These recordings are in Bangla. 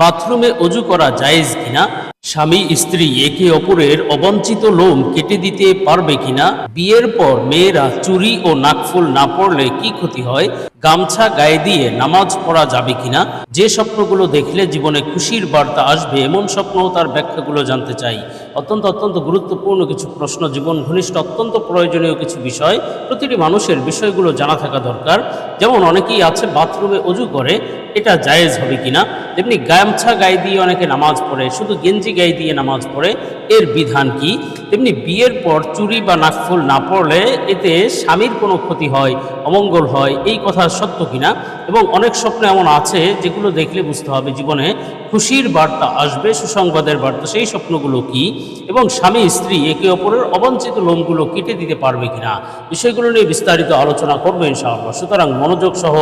বাথরুমে অজু করা জায়েজ কিনা? স্বামী, স্ত্রী, একে অপরের অবঞ্চিত লোম কেটে দিতে পারবে কিনা? বিয়ের পর মেয়েরা চুরি ও নাকফুল না পড়লে কি ক্ষতি হয়? গামছা গায়ে দিয়ে নামাজ পড়া যাবে কিনা? যে স্বপ্নগুলো দেখলে জীবনে খুশির বার্তা আসবে, এমন স্বপ্ন তার ব্যাখ্যাগুলো জানতে চাই। অত্যন্ত অত্যন্ত গুরুত্বপূর্ণ কিছু প্রশ্ন, জীবন ঘনিষ্ঠ, অত্যন্ত প্রয়োজনীয় কিছু বিষয়। প্রতিটি মানুষের বিষয়গুলো জানা থাকা দরকার। যেমন অনেকেই আছে, বাথরুমে অজু করে, এটা জায়েজ হবে কিনা? তেমনি গামছা গায়ে দিয়ে অনেকে নামাজ পড়ে, শুধু গেঞ্জি গায়ে দিয়ে নামাজ পড়ে, এর বিধান কি? তেমনি বিয়ের পর চুরি বা নাকফুল না পড়লে এতে স্বামীর কোনো ক্ষতি হয়, অমঙ্গল হয়, এই কথা সত্য কিনা? এবং অনেক স্বপ্ন এমন আছে যেগুলো দেখলে বুঝতে হবে জীবনে। খুশির বার্তা আসবে, সুসংবাদের বার্তা, সেই স্বপ্নগুলো কি? এবং স্বামী, স্ত্রী একে অপরের অবাঞ্ছিত লোমগুলো কেটে দিতে পারবে কিনা? বিষয়গুলো নিয়ে বিস্তারিত আলোচনা করব ইনশাআল্লাহ। সুতরাং মনোযোগ সহ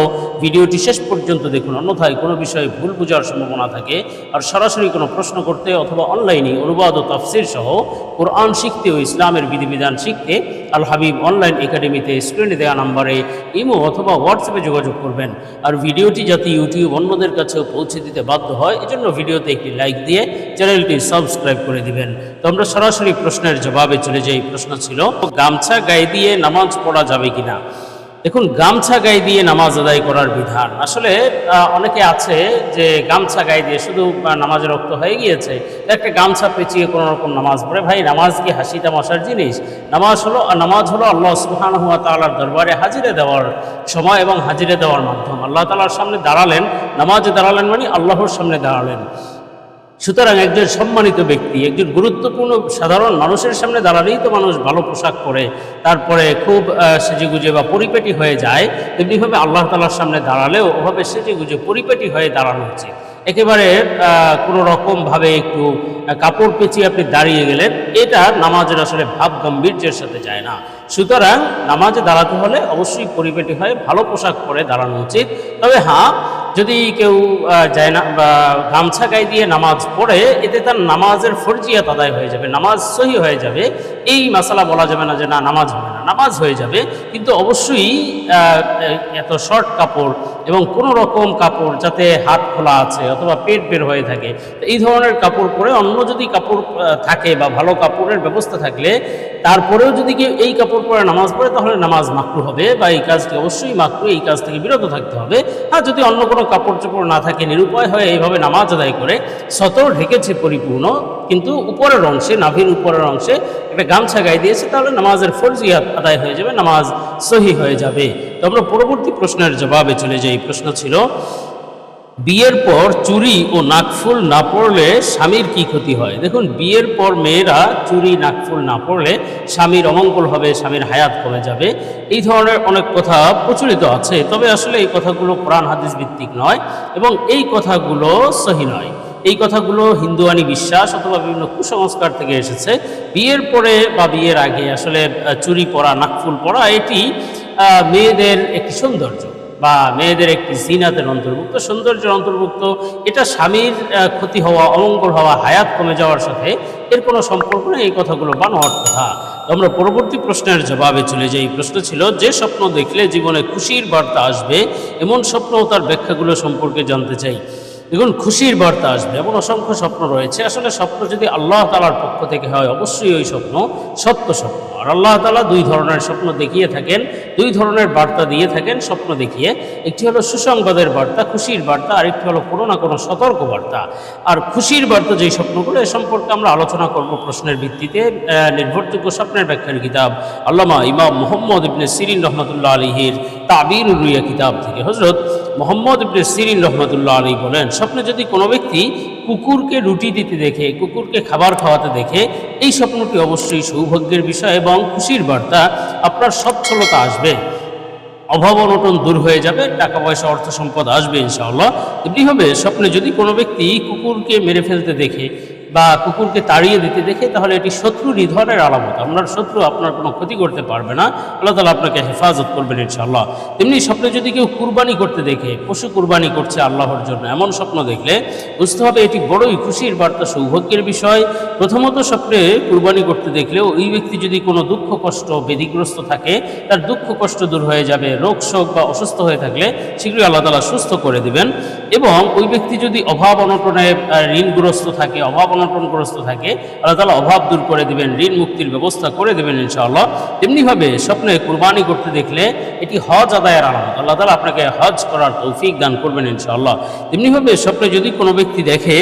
ভিডিওটি শেষ পর্যন্ত দেখুন। অন্যথায় কোনো বিষয়ে ভুল বোঝার সম্ভাবনা থাকে। আর সরাসরি কোনো প্রশ্ন করতে অথবা অনলাইনে অনুবাদ ও তাফসির সহ কোরআন শিখতে ও ইসলামের বিধিবিধান শিখতে আল হাবিব অনলাইন একাডেমিতে স্ক্রিনে দেওয়া নাম্বারে ইমো অথবা হোয়াটসঅ্যাপে যোগাযোগ করবেন। আর ভিডিওটি যাতে ইউটিউব অন্যদের কাছেও পৌঁছে দিতে বাধ্য হয়, এজন্য ভিডিওতে একটি লাইক দিয়ে চ্যানেলটি সাবস্ক্রাইব করে দিবেন। তো আমরা সরাসরি প্রশ্নের জবাবে চলে যাই। প্রশ্ন ছিল, গামছা গায়ে দিয়ে নামাজ পড়া যাবে কিনা? দেখুন, গামছা গায়ে দিয়ে নামাজ আদায় করার বিধান। আসলে অনেকে আছে যে গামছা গায়ে দিয়ে শুধু নামাজে রক্ত হয়ে গিয়েছে একটা গামছা পেঁচিয়ে কোনো রকম নামাজ পড়ে। ভাই, নামাজ কি হাসি তামাশার জিনিস? নামাজ হলো নামাজ হলো আল্লাহ সুবহান হুয়া তালার দরবারে হাজিরে দেওয়ার সময় এবং হাজিরে দেওয়ার মাধ্যম। আল্লাহ তালার সামনে দাঁড়ালেন। নামাজে দাঁড়ালেন মানে আল্লাহর সামনে দাঁড়ালেন। সুতরাং একজন সম্মানিত ব্যক্তি একজন গুরুত্বপূর্ণ সাধারণ মানুষের সামনে দাঁড়ালেই তো মানুষ ভালো পোশাক পরে তারপরে খুব সেজেগুজে বা পরিপেটি হয়ে যায় তেমনিভাবে আল্লাহ তালার সামনে দাঁড়ালেও ওভাবে সেজেগুজে পরিপেটি হয়ে দাঁড়ানো উচিত একেবারে আহ, কোনো রকমভাবে একটু কাপড় পেঁচিয়ে আপনি দাঁড়িয়ে গেলেন এটা নামাজের আসলে ভাব গাম্ভীর্যের সাথে যায় না। সুতরাং নামাজে দাঁড়াতে হলে অবশ্যই পরিপেটি হয়ে ভালো পোশাক পরে দাঁড়ানো উচিত। তবে হ্যাঁ যদি কেউ যায় না, বা গামছা গায়ে দিয়ে নামাজ পড়ে, এতে তার নামাজের ফরজিয়াত আদায় হয়ে যাবে, নামাজ সহি হয়ে যাবে। এই মশালা বলা যাবে না যে না, নামাজ হবে না। নামাজ হয়ে যাবে, কিন্তু অবশ্যই এত শর্ট কাপড় এবং কোনো রকম কাপড় যাতে হাত খোলা আছে অথবা পেট বের হয়ে থাকে এই ধরনের কাপড় পরে অন্য যদি কাপড় থাকে বা ভালো কাপড়ের ব্যবস্থা থাকলে, তারপরেও যদি কেউ এই কাপড় পরে নামাজ পড়ে, তাহলে নামাজ মাকরু হবে বা এই কাজটি অবশ্যই মাকরু এই কাজ থেকে বিরত থাকতে হবে। আর যদি অন্য কোনো কাপড় চোপড় না থাকে, নিরুপায় হয়ে এইভাবে নামাজ আদায় করে, সতর ঢেকেছে পরিপূর্ণ কিন্তু উপরের অংশে, নাভির উপরের অংশে একটা গামছা গায়ে দিয়েছে, তাহলে নামাজের ফরজিয়াত আদায় হয়ে যাবে, নামাজ সহি হয়ে যাবে। তো আমরা পরবর্তী প্রশ্নের জবাবে চলে যাই। প্রশ্ন ছিল, বিয়ের পর চুরি ও নাকফুল না পড়লে স্বামীর কি ক্ষতি হয়? দেখুন, বিয়ের পর মেয়েরা চুরি, নাকফুল না পড়লে স্বামীর অমঙ্গল হবে, স্বামীর হায়াত কমে যাবে। এই ধরনের অনেক কথা প্রচলিত আছে, তবে আসলে এই কথাগুলো কোরআন, হাদিস ভিত্তিক নয় এবং এই কথাগুলো সহি নয়। এই কথাগুলো হিন্দুয়ানি বিশ্বাস অথবা বিভিন্ন কুসংস্কার থেকে এসেছে। বিয়ের পরে বা বিয়ের আগে আসলে চুরি পরা, নাকফুল পরা, এটি মেয়েদের একটি সৌন্দর্য বা মেয়েদের একটি জিনাতের অন্তর্ভুক্ত। সৌন্দর্যের অন্তর্ভুক্ত, এটা স্বামীর ক্ষতি হওয়া অমঙ্গল হওয়া, হায়াত কমে যাওয়ার সাথে এর কোনো সম্পর্ক নেই। এই কথাগুলো বানোয়ার কথা আমরা পরবর্তী প্রশ্নের জবাবে চলে যাই। প্রশ্ন ছিল, যে স্বপ্ন দেখলে জীবনে খুশির বার্তা আসবে, এমন স্বপ্ন তার ব্যাখ্যাগুলো সম্পর্কে জানতে চাই। দেখুন, খুশির বার্তা আসবে। এমন অসংখ্য স্বপ্ন রয়েছে। আসলে স্বপ্ন যদি আল্লাহ তালার পক্ষ থেকে হয়, অবশ্যই ওই স্বপ্ন সত্য স্বপ্ন। আর আল্লাহ তালা দুই ধরনের স্বপ্ন দেখিয়ে থাকেন। দুই ধরনের বার্তা দিয়ে থাকেন স্বপ্ন দেখিয়ে। একটি হলো সুসংবাদের বার্তা, খুশির বার্তা আরেকটি হলো কোনো না কোনো সতর্ক বার্তা। আর খুশির বার্তা যেই স্বপ্নগুলো, এ সম্পর্কে আমরা আলোচনা করব প্রশ্নের ভিত্তিতে নির্ভরযোগ্য স্বপ্নের ব্যাখ্যার কিতাব, আল্লামা ইমাম মোহাম্মদ ইবনে সিরিন রহমতুল্লাহ আলহির তাবির রুইয়া কিতাব থেকে। হজরত মোহাম্মদ ইবনে সিরিন রহমতুল্লাহ আলী বলেন, স্বপ্নে যদি কোনো ব্যক্তি কুকুরকে রুটি দিতে দেখে, কুকুরকে খাবার খাওয়াতে দেখে, এই স্বপ্নটি অবশ্যই সৌভাগ্যের বিষয় এবং খুশির বার্তা। আপনার সচ্ছলতা আসবে, অভাব অনটন দূর হয়ে যাবে টাকা পয়সা অর্থ সম্পদ আসবে ইনশাআল্লাহ। এমনি হবে স্বপ্নে যদি কোনো ব্যক্তি কুকুরকে মেরে ফেলতে দেখে বা কুকুরকে তাড়িয়ে দিতে দেখে তাহলে এটি শত্রু নিধনের আলামত। আপনার শত্রু আপনার কোনো ক্ষতি করতে পারবে না। আল্লাহ তালা আপনাকে হেফাজত করবেন ইনশাআল্লাহ। তেমনি স্বপ্নে যদি কেউ কুরবানি করতে দেখে, পশু কুরবানি করছে আল্লাহর জন্য, এমন স্বপ্ন দেখলে বুঝতে হবে এটি বড়ই খুশির বার্তা, সৌভাগ্যের বিষয়। প্রথমত স্বপ্নে কুরবানি করতে দেখলেও ওই ব্যক্তি যদি কোনো দুঃখ, কষ্ট বেধিগ্রস্ত থাকে, তার দুঃখ, কষ্ট দূর হয়ে যাবে, রোগ, শোক বা অসুস্থ হয়ে থাকলে শীঘ্রই আল্লাহ তালা সুস্থ করে দিবেন। এবং ওই ব্যক্তি যদি অভাব অনটনে ঋণগ্রস্ত থাকে, অভাব অনটনগ্রস্ত থাকে, আল্লাহ তালা অভাব দূর করে দিবেন, ঋণ মুক্তির ব্যবস্থা করে দেবেন ইনশাআল্লাহ। তেমনিভাবে স্বপ্নে কুরবানি করতে দেখলে এটি হজ আদায়ের আলামত। আল্লাহ তালা আপনাকে হজ করার তৌফিক দান করবেন ইনশাআল্লাহ। তেমনিভাবে স্বপ্নে যদি কোনো ব্যক্তি দেখে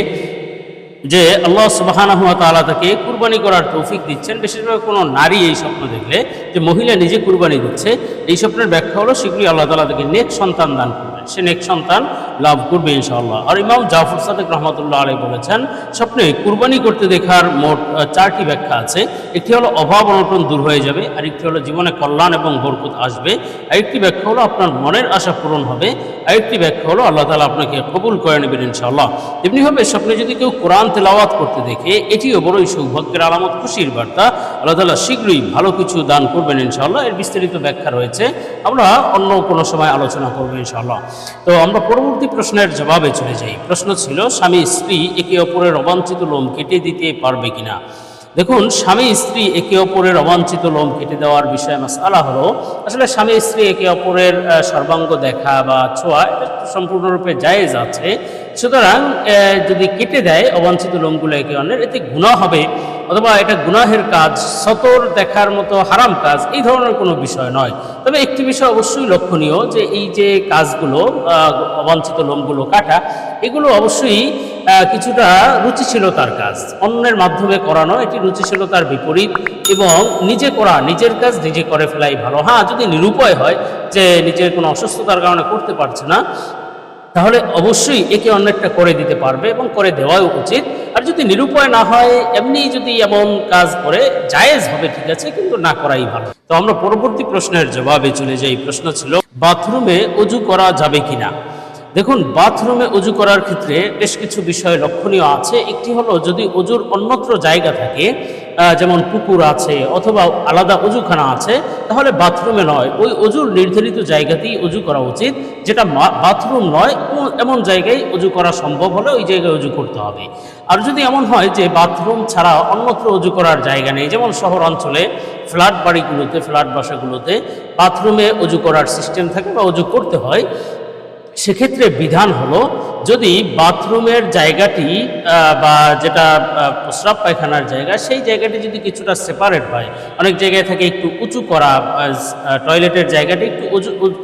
যে আল্লাহ সুবাহানাহু তাআলা তাকে কুরবানি করার তৌফিক দিচ্ছেন, বিশেষভাবে কোনো নারী এই স্বপ্ন দেখলে যে মহিলা নিজে কুরবানি দিচ্ছে, এই স্বপ্নের ব্যাখ্যা হলো শীঘ্রই আল্লাহ তাআলা তাকে নেক সন্তান দান করবেন। সে নেক সন্তান লাভ করবে ইনশাআল্লাহ। আর ইমাম জাফর সাদেক রহমতুল্লাহ আলাই বলেছেন, স্বপ্নে কুরবানি করতে দেখার মোট চারটি ব্যাখ্যা আছে। একটি হলো অভাব অনটন দূর হয়ে যাবে আরেকটি হলো জীবনে কল্যাণ এবং বরকত আসবে। আরেকটি ব্যাখ্যা হলো আপনার মনের আশা পূরণ হবে। আরেকটি ব্যাখ্যা হলো আল্লাহ তালা আপনাকে কবুল করে নেবেন ইনশাআল্লাহ। তেমনিভাবে স্বপ্নে যদি কেউ কোরআন তেলাওয়াত করতে দেখে, এটিও বড়ই সৌভাগ্যের আলামত, খুশির বার্তা। আল্লাহ তালা শীঘ্রই ভালো কিছু দান করবেন ইনশাআল্লাহ। এর বিস্তারিত ব্যাখ্যা রয়েছে। আমরা অন্য কোনো সময় আলোচনা করব ইনশাআল্লাহ। তো আমরা পরবর্তী প্রশ্নের জবাবে চলে যাই। প্রশ্ন ছিল, স্বামী স্ত্রী একে অপরের অবাঞ্ছিত লোম কেটে দিতে পারবে কিনা? দেখুন, স্বামী স্ত্রী একে অপরের অবাঞ্ছিত লোম কেটে দেওয়ার বিষয়ে মাসালা হলো, আসলে স্বামী স্ত্রী একে অপরের সর্বাঙ্গ দেখা বা ছোঁয়া, এটা সম্পূর্ণরূপে জায়েজ আছে। সুতরাং যদি কেটে দেয় অবাঞ্ছিত লোমগুলো একে অন্যের, এতে গুণা হবে। অথবা এটা গুনাহের কাজ, সতর দেখার মতো হারাম কাজ, এই ধরনের কোনো বিষয় নয়। তবে একটি বিষয় অবশ্যই লক্ষণীয় যে এই যে কাজগুলো অবাঞ্ছিত লোমগুলো কাটা, এগুলো অবশ্যই কিছুটা রুচিশীলতার কাজ। অন্যের মাধ্যমে করানো, এটি রুচিশীলতার বিপরীত এবং নিজে করা, নিজের কাজ নিজে করে ফেলাই ভালো। হ্যাঁ যদি নিরুপায় হয় যে নিজের কোনো অসুস্থতার কারণে করতে পারছে না তাহলে অবশ্যই একে অন্যেরটা করে দিতে পারবে এবং করে দেওয়াই উচিত। আর যদি নিরুপায় না হয়, এমনি যদি এমন কাজ করে, জায়েজ হবে ঠিক আছে, কিন্তু না করাই ভালো। তো আমরা পরবর্তী প্রশ্নের জবাবে চলে যাই। প্রশ্ন ছিল, বাথরুমে অজু করা যাবে কিনা? দেখুন, বাথরুমে অজু করার ক্ষেত্রে বেশ কিছু বিষয় লক্ষণীয় আছে। একটি হলো, যদি অজুর অন্যত্র জায়গা থাকে যেমন পুকুর আছে অথবা আলাদা অজুখানা আছে, তাহলে বাথরুমে নয়। ওই অজুর নির্ধারিত জায়গাতেই অজু করা উচিত, যেটা বাথরুম নয় এমন- এমন জায়গায় অজু করা সম্ভব হলে ওই জায়গায় অজু করতে হবে। আর যদি এমন হয় যে বাথরুম ছাড়া অন্যত্র অজু করার জায়গা নেই, যেমন শহর অঞ্চলে ফ্ল্যাট বাড়িগুলোতে, ফ্ল্যাট বাসাগুলোতে বাথরুমে অজু করার সিস্টেম থাকে বা অজু করতে হয় সেক্ষেত্রে বিধান হলো, যদি বাথরুমের জায়গাটি বা যেটা প্রস্রাব পায়খানার জায়গা, সেই জায়গাটি যদি কিছুটা সেপারেট হয়, অনেক জায়গায় থাকে একটু উঁচু করা টয়লেটের জায়গাটি একটু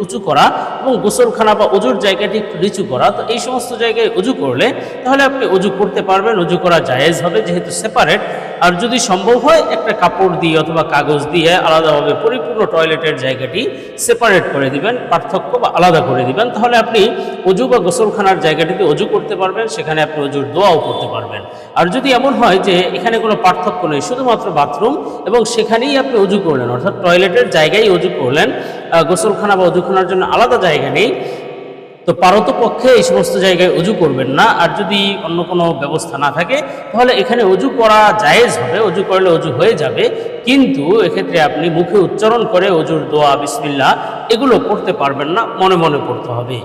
উঁচু করা এবং গোসলখানা বা অজুর জায়গাটি একটু নিচু করা, তো এই সমস্ত জায়গায় অজু করলে তাহলে আপনি অজু করতে পারবেন উজু করা জায়েজ হবে, যেহেতু সেপারেট আর যদি সম্ভব হয়, একটা কাপড় দিয়ে অথবা কাগজ দিয়ে আলাদাভাবে পরিপূর্ণ টয়লেটের জায়গাটি সেপারেট করে দিবেন, পার্থক্য বা আলাদা করে দিবেন, তাহলে আপনি অজু বা গোসলখানার জায়গাটিতে অজু করতে পারবেন, সেখানে আপনি অজুর দোয়াও করতে পারবেন। আর যদি এমন হয় যে এখানে কোনো পার্থক্য নেই, শুধুমাত্র বাথরুম এবং সেখানেই আপনি অজু করলেন, অর্থাৎ টয়লেটের জায়গায় অজু করলেন গোসলখানা বা অজুখানার জন্য আলাদা জায়গা নেই তো পারত পক্ষে এই সমস্ত জায়গায় অজু করবেন না। আর যদি অন্য কোনো ব্যবস্থা না থাকে, তাহলে এখানে অজু করা জায়েজ হবে। অজু করলে অজু হয়ে যাবে। কিন্তু এক্ষেত্রে আপনি মুখে উচ্চারণ করে অজুর দোয়া বিসমিল্লা এগুলো করতে পারবেন না, মনে মনে করতে হবে।